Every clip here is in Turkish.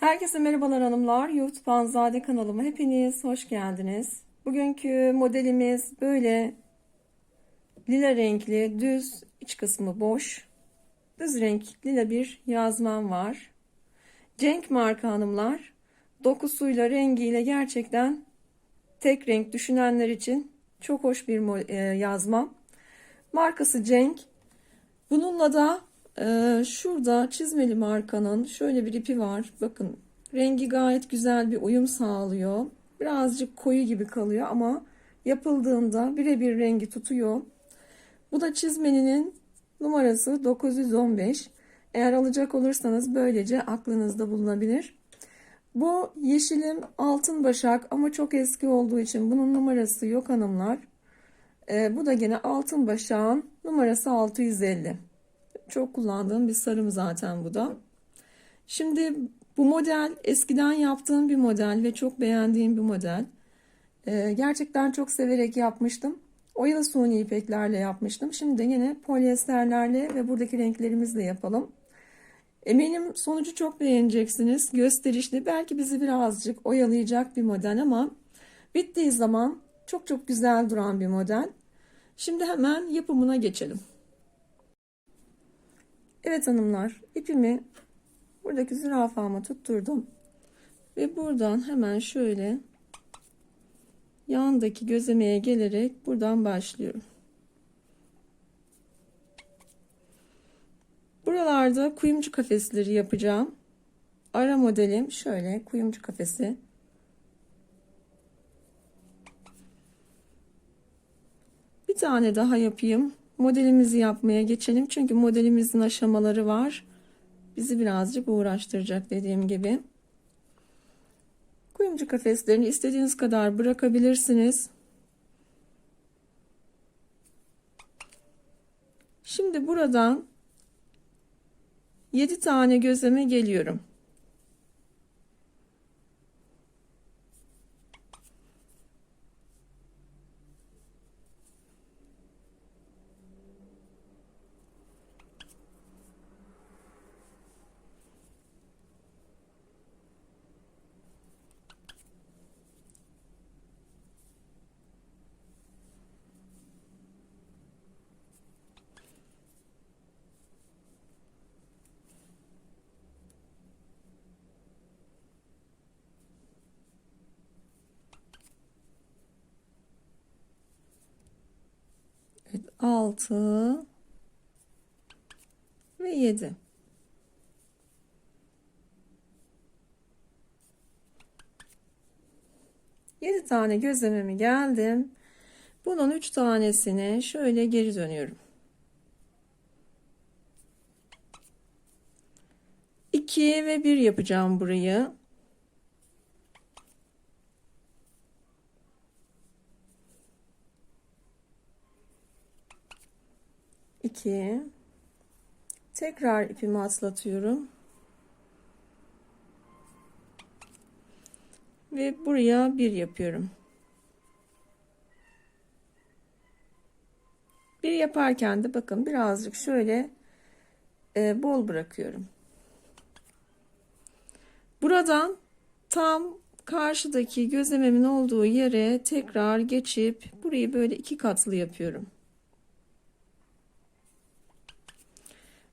Herkese merhabalar hanımlar. YouTube Panzade kanalıma hepiniz hoş geldiniz. Bugünkü modelimiz böyle lila renkli düz iç kısmı boş. Düz renk lila bir yazmam var. Cenk marka hanımlar. Dokusuyla rengiyle gerçekten tek renk düşünenler için çok hoş bir e, yazmam. Markası Cenk. Bununla da e, şurada çizmeli markanın şöyle bir ipi var. Bakın rengi gayet güzel bir uyum sağlıyor. Birazcık koyu gibi kalıyor ama yapıldığında birebir rengi tutuyor. Bu da çizmeninin numarası 915. Eğer alacak olursanız böylece aklınızda bulunabilir. Bu yeşilim altın başak ama çok eski olduğu için bunun numarası yok hanımlar. E, bu da gene altın başağın numarası 650. Çok kullandığım bir sarım zaten bu da. Şimdi bu model eskiden yaptığım bir model ve çok beğendiğim bir model. Ee, gerçekten çok severek yapmıştım. Oyalı suni ipeklerle yapmıştım. Şimdi de yine polyesterlerle ve buradaki renklerimizle yapalım. Eminim sonucu çok beğeneceksiniz. Gösterişli, belki bizi birazcık oyalayacak bir model ama bittiği zaman çok çok güzel duran bir model. Şimdi hemen yapımına geçelim. Evet hanımlar, ipimi buradaki zürafama tutturdum. Ve buradan hemen şöyle yandaki gözlemeye gelerek buradan başlıyorum. Buralarda kuyumcu kafesleri yapacağım. Ara modelim şöyle kuyumcu kafesi. Bir tane daha yapayım. Modelimizi yapmaya geçelim. Çünkü modelimizin aşamaları var. Bizi birazcık uğraştıracak dediğim gibi. Kuyumcu kafeslerini istediğiniz kadar bırakabilirsiniz. Şimdi buradan 7 tane gözleme geliyorum. Evet, 6 ve 7. Yedi tane gözlememi geldim. Bunun üç tanesini şöyle geri dönüyorum. 2 ve 1 yapacağım burayı. İki. Tekrar ipimi atlatıyorum. Ve buraya bir yapıyorum. Bir yaparken de bakın birazcık şöyle e, bol bırakıyorum. Buradan tam karşıdaki gözlememin olduğu yere tekrar geçip burayı böyle iki katlı yapıyorum.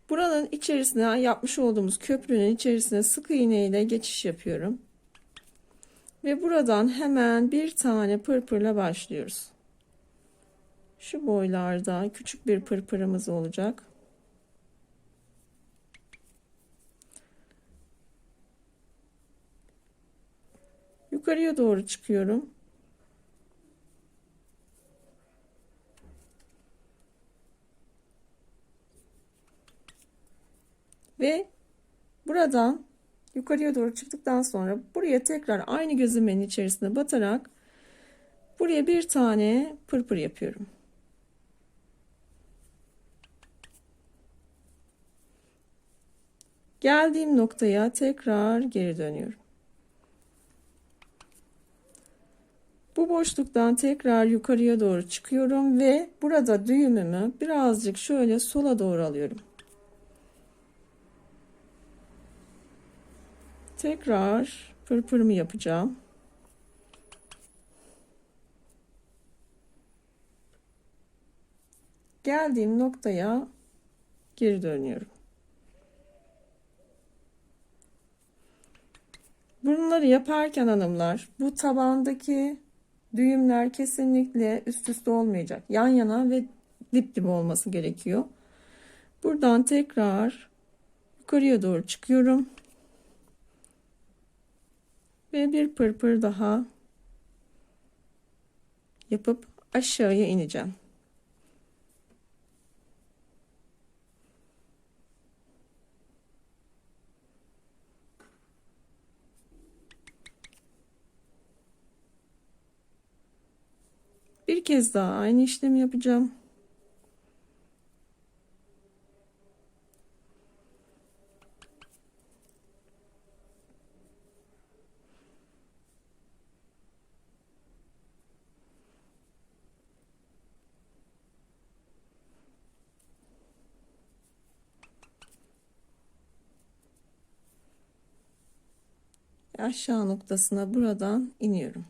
Buranın içerisine yapmış olduğumuz köprünün içerisine sık iğne ile geçiş yapıyorum. Ve buradan hemen bir tane pırpırla başlıyoruz. Şu boylarda küçük bir pırpırımız olacak. Yukarıya doğru çıkıyorum. Ve buradan yukarıya doğru çıktıktan sonra buraya tekrar aynı gözlemenin içerisine batarak buraya bir tane pırpır yapıyorum. Geldiğim noktaya tekrar geri dönüyorum. Bu boşluktan tekrar yukarıya doğru çıkıyorum ve burada düğümümü birazcık şöyle sola doğru alıyorum. Tekrar pırpırımı yapacağım. Geldiğim noktaya geri dönüyorum. Bunları yaparken hanımlar bu tabandaki düğümler kesinlikle üst üste olmayacak. Yan yana ve dip dip olması gerekiyor. Buradan tekrar yukarıya doğru çıkıyorum. Ve bir pırpır daha yapıp aşağıya ineceğim. Bir kez daha aynı işlemi yapacağım. Aşağı noktasına buradan iniyorum.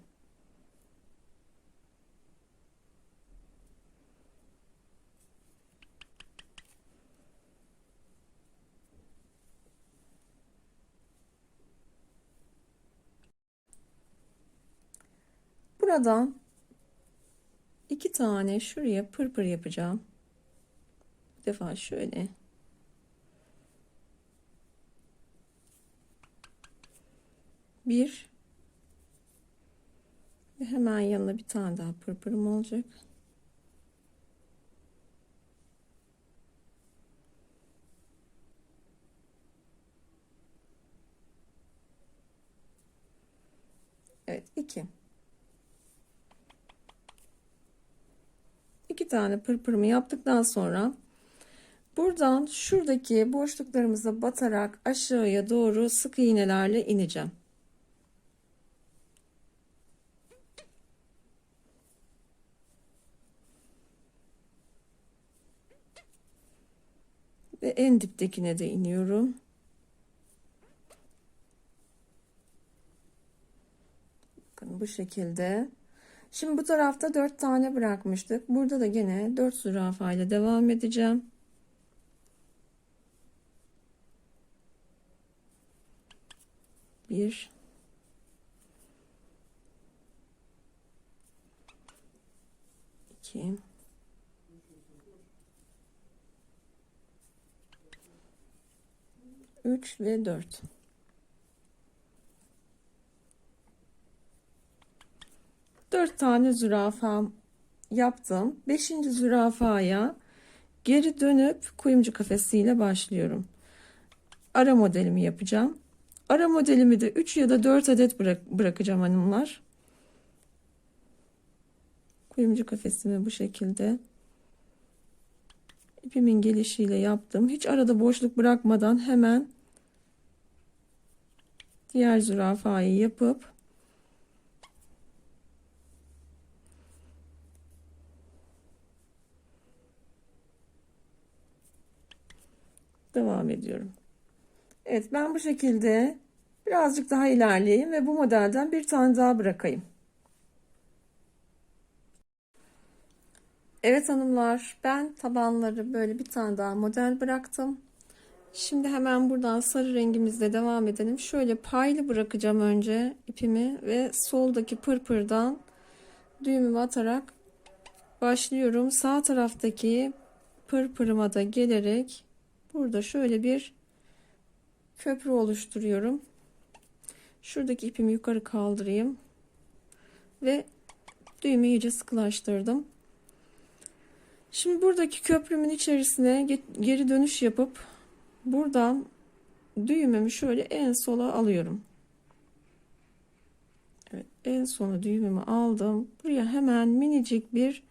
Buradan iki tane şuraya pırpır yapacağım. Bir defa şöyle. Bir ve hemen yanına bir tane daha pırpırım olacak. Evet iki. iki tane pırpırımı yaptıktan sonra buradan şuradaki boşluklarımıza batarak aşağıya doğru sık iğnelerle ineceğim. Ve en diptekine de iniyorum. Bakın bu şekilde. Şimdi bu tarafta 4 tane bırakmıştık. Burada da gene 4 zürafa ile devam edeceğim. Bir. iki, Üç ve dört. 4 tane zürafa yaptım. 5. zürafaya geri dönüp kuyumcu kafesiyle başlıyorum. Ara modelimi yapacağım. Ara modelimi de 3 ya da 4 adet bırak bırakacağım hanımlar. Kuyumcu kafesimi bu şekilde ipimin gelişiyle yaptım. Hiç arada boşluk bırakmadan hemen diğer zürafayı yapıp devam ediyorum. Evet ben bu şekilde birazcık daha ilerleyeyim ve bu modelden bir tane daha bırakayım. Evet hanımlar ben tabanları böyle bir tane daha model bıraktım. Şimdi hemen buradan sarı rengimizle devam edelim. Şöyle paylı bırakacağım önce ipimi ve soldaki pırpırdan düğümümü atarak başlıyorum. Sağ taraftaki pırpırıma da gelerek Burada şöyle bir köprü oluşturuyorum. Şuradaki ipimi yukarı kaldırayım. Ve düğümü iyice sıkılaştırdım. Şimdi buradaki köprümün içerisine geri dönüş yapıp buradan düğümümü şöyle en sola alıyorum. Evet, en sona düğümümü aldım. Buraya hemen minicik bir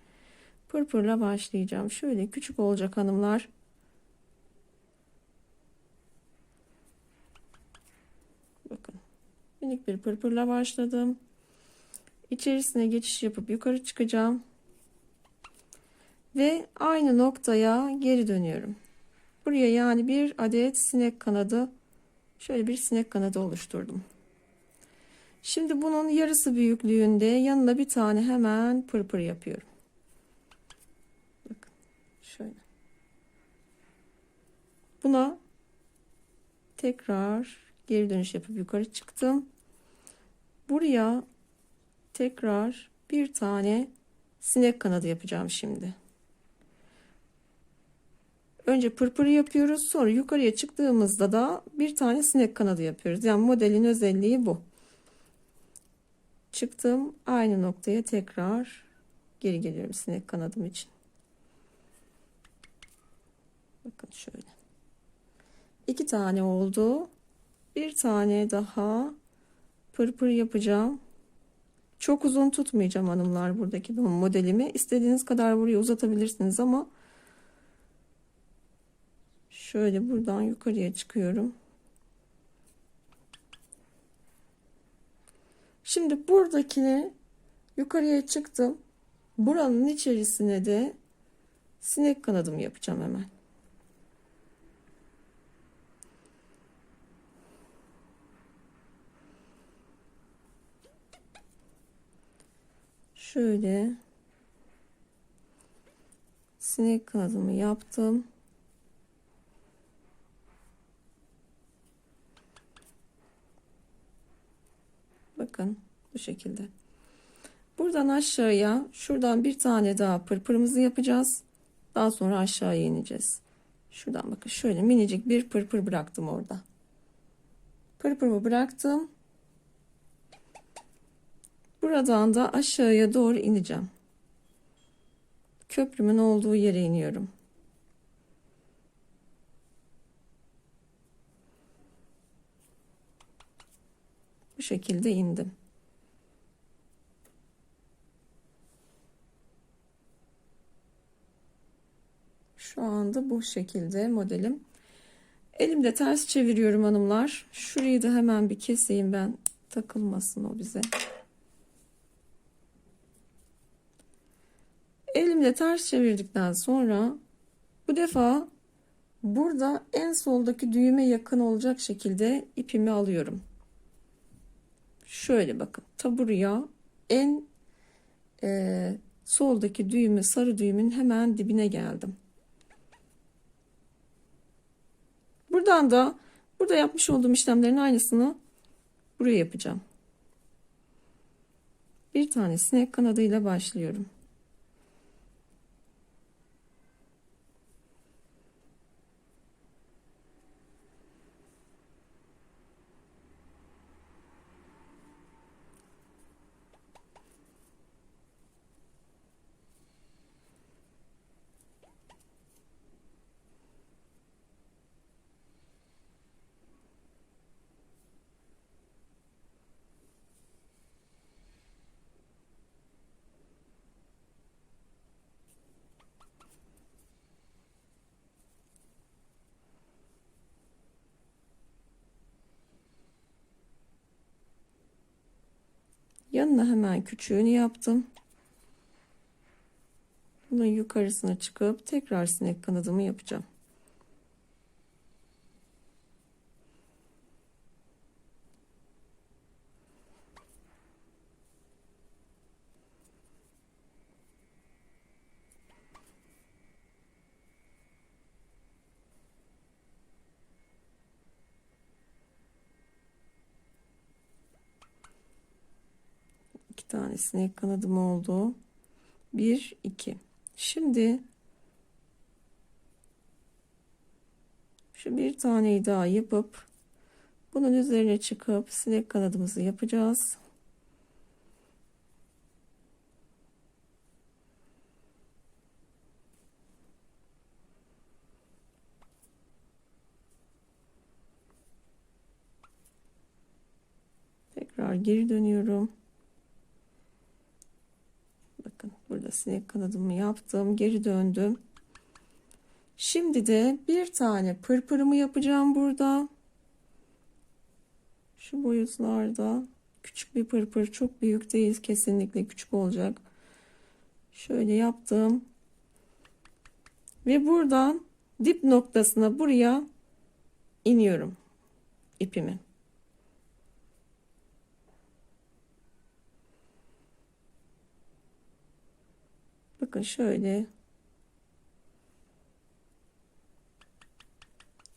pırpırla başlayacağım. Şöyle küçük olacak hanımlar. minik bir pırpırla başladım. İçerisine geçiş yapıp yukarı çıkacağım. Ve aynı noktaya geri dönüyorum. Buraya yani bir adet sinek kanadı Şöyle bir sinek kanadı oluşturdum. Şimdi bunun yarısı büyüklüğünde yanına bir tane hemen pırpır yapıyorum. Bakın şöyle. Buna tekrar geri dönüş yapıp yukarı çıktım. Buraya tekrar bir tane sinek kanadı yapacağım şimdi. Önce pırpırı yapıyoruz. Sonra yukarıya çıktığımızda da bir tane sinek kanadı yapıyoruz. Yani modelin özelliği bu. Çıktım. Aynı noktaya tekrar geri geliyorum sinek kanadım için. Bakın şöyle. İki tane oldu. Bir tane daha pırpır yapacağım. Çok uzun tutmayacağım hanımlar buradaki modelimi. İstediğiniz kadar buraya uzatabilirsiniz ama şöyle buradan yukarıya çıkıyorum. Şimdi buradakini yukarıya çıktım. Buranın içerisine de sinek kanadımı yapacağım hemen. Şöyle sinek kanadımı yaptım. Bakın bu şekilde. Buradan aşağıya şuradan bir tane daha pırpırımızı yapacağız. Daha sonra aşağıya ineceğiz. Şuradan bakın şöyle minicik bir pırpır bıraktım orada. Pırpırımı bıraktım. Buradan da aşağıya doğru ineceğim. Köprümün olduğu yere iniyorum. Bu şekilde indim. Şu anda bu şekilde modelim. Elimde ters çeviriyorum hanımlar. Şurayı da hemen bir keseyim ben takılmasın o bize. Elimde ters çevirdikten sonra bu defa burada en soldaki düğüme yakın olacak şekilde ipimi alıyorum. Şöyle bakın taburya en e, soldaki düğümü sarı düğümün hemen dibine geldim. Buradan da burada yapmış olduğum işlemlerin aynısını buraya yapacağım. Bir tane sinek kanadıyla başlıyorum. Yanına hemen küçüğünü yaptım. Bunun yukarısına çıkıp tekrar sinek kanadımı yapacağım. İki tanesine kanadım oldu. Bir, iki. Şimdi şu bir taneyi daha yapıp bunun üzerine çıkıp sinek kanadımızı yapacağız. Tekrar geri dönüyorum. Bakın burada sinek kanadımı yaptım. Geri döndüm. Şimdi de bir tane pırpırımı yapacağım burada. Şu boyutlarda küçük bir pırpır çok büyük değil kesinlikle küçük olacak. Şöyle yaptım. Ve buradan dip noktasına buraya iniyorum. ipimi. Bakın şöyle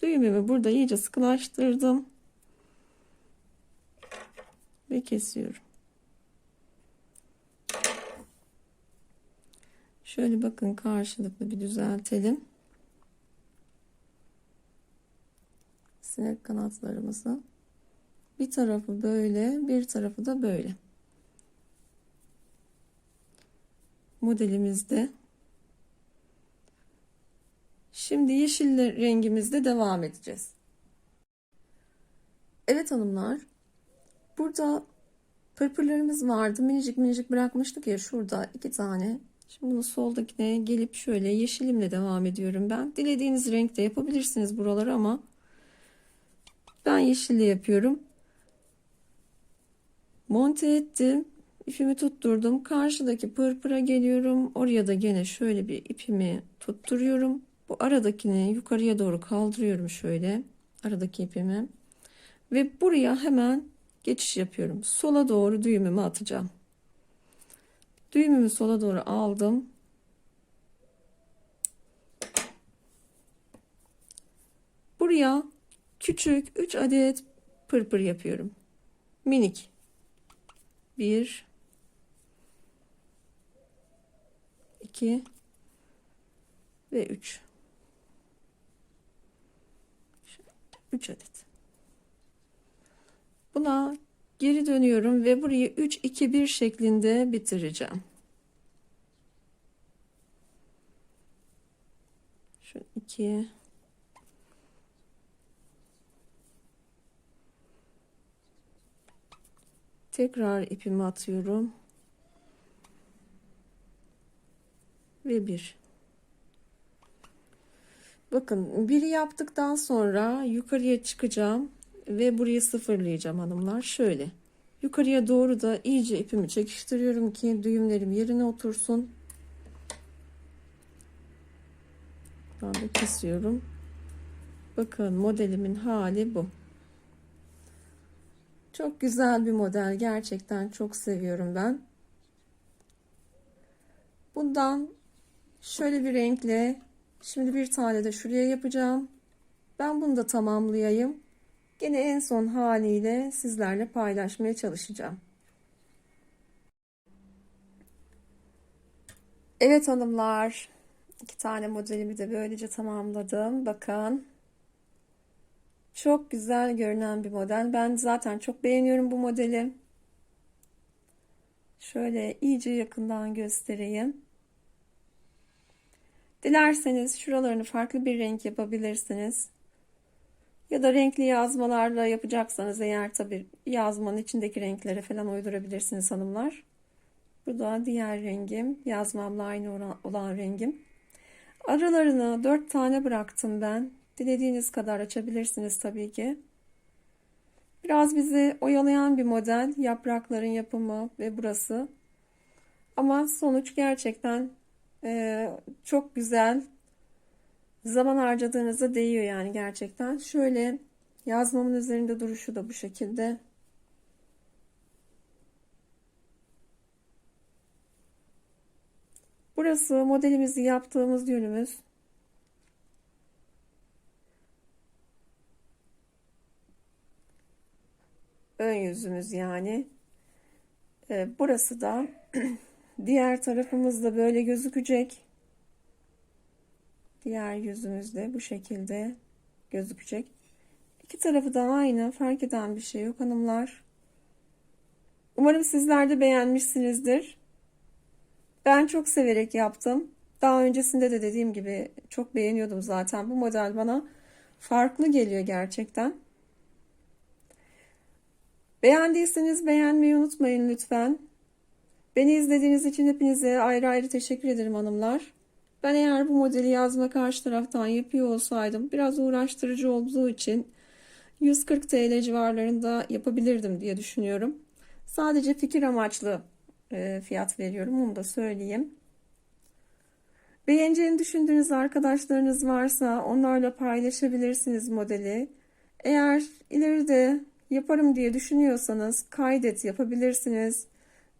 düğümümü burada iyice sıkılaştırdım ve kesiyorum. Şöyle bakın karşılıklı bir düzeltelim. Sinek kanatlarımızı. Bir tarafı böyle, bir tarafı da böyle. Modelimizde. Şimdi yeşil rengimizde devam edeceğiz. Evet hanımlar. Burada pırpırlarımız vardı. Minicik minicik bırakmıştık ya şurada iki tane. Şimdi bunu soldakine gelip şöyle yeşilimle devam ediyorum ben. Dilediğiniz renkte yapabilirsiniz buraları ama ben yeşille yapıyorum. Monte ettim. İpimi tutturdum. Karşıdaki pırpıra geliyorum. Oraya da gene şöyle bir ipimi tutturuyorum. Bu aradakini yukarıya doğru kaldırıyorum şöyle. Aradaki ipimi. Ve buraya hemen geçiş yapıyorum. Sola doğru düğümümü atacağım. Düğümümü sola doğru aldım. Buraya küçük 3 adet pırpır yapıyorum. Minik. 1 2 ve 3. 3 adet. Buna geri dönüyorum ve burayı 3 2 1 şeklinde bitireceğim. Şu 2 Tekrar ipimi atıyorum. Ve bir. Bakın biri yaptıktan sonra yukarıya çıkacağım ve burayı sıfırlayacağım hanımlar. Şöyle yukarıya doğru da iyice ipimi çekiştiriyorum ki düğümlerim yerine otursun. Ben de kesiyorum. Bakın modelimin hali bu. Çok güzel bir model. Gerçekten çok seviyorum ben. Bundan şöyle bir renkle şimdi bir tane de şuraya yapacağım. Ben bunu da tamamlayayım. Gene en son haliyle sizlerle paylaşmaya çalışacağım. Evet hanımlar. iki tane modelimi de böylece tamamladım. Bakın. Çok güzel görünen bir model. Ben zaten çok beğeniyorum bu modeli. Şöyle iyice yakından göstereyim. Dilerseniz şuralarını farklı bir renk yapabilirsiniz. Ya da renkli yazmalarla yapacaksanız eğer tabi yazmanın içindeki renklere falan uydurabilirsiniz hanımlar. Bu da diğer rengim. Yazmamla aynı olan rengim. Aralarını 4 tane bıraktım ben. Dilediğiniz kadar açabilirsiniz tabii ki. Biraz bizi oyalayan bir model. Yaprakların yapımı ve burası. Ama sonuç gerçekten e, çok güzel. Zaman harcadığınızda değiyor yani gerçekten. Şöyle yazmamın üzerinde duruşu da bu şekilde. Burası modelimizi yaptığımız yönümüz. ön yüzümüz yani. Ee, burası da diğer tarafımızda böyle gözükecek. Diğer yüzümüzde bu şekilde gözükecek. İki tarafı da aynı. Fark eden bir şey yok hanımlar. Umarım sizler de beğenmişsinizdir. Ben çok severek yaptım. Daha öncesinde de dediğim gibi çok beğeniyordum zaten. Bu model bana farklı geliyor gerçekten. Beğendiyseniz beğenmeyi unutmayın lütfen. Beni izlediğiniz için hepinize ayrı ayrı teşekkür ederim hanımlar. Ben eğer bu modeli yazma karşı taraftan yapıyor olsaydım biraz uğraştırıcı olduğu için 140 TL civarlarında yapabilirdim diye düşünüyorum. Sadece fikir amaçlı e, fiyat veriyorum onu da söyleyeyim. Beğeneceğini düşündüğünüz arkadaşlarınız varsa onlarla paylaşabilirsiniz modeli. Eğer ileride yaparım diye düşünüyorsanız kaydet yapabilirsiniz.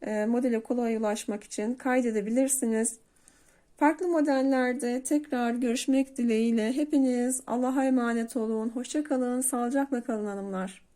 E, modele kolay ulaşmak için kaydedebilirsiniz. Farklı modellerde tekrar görüşmek dileğiyle hepiniz Allah'a emanet olun. Hoşça kalın, sağlıcakla kalın hanımlar.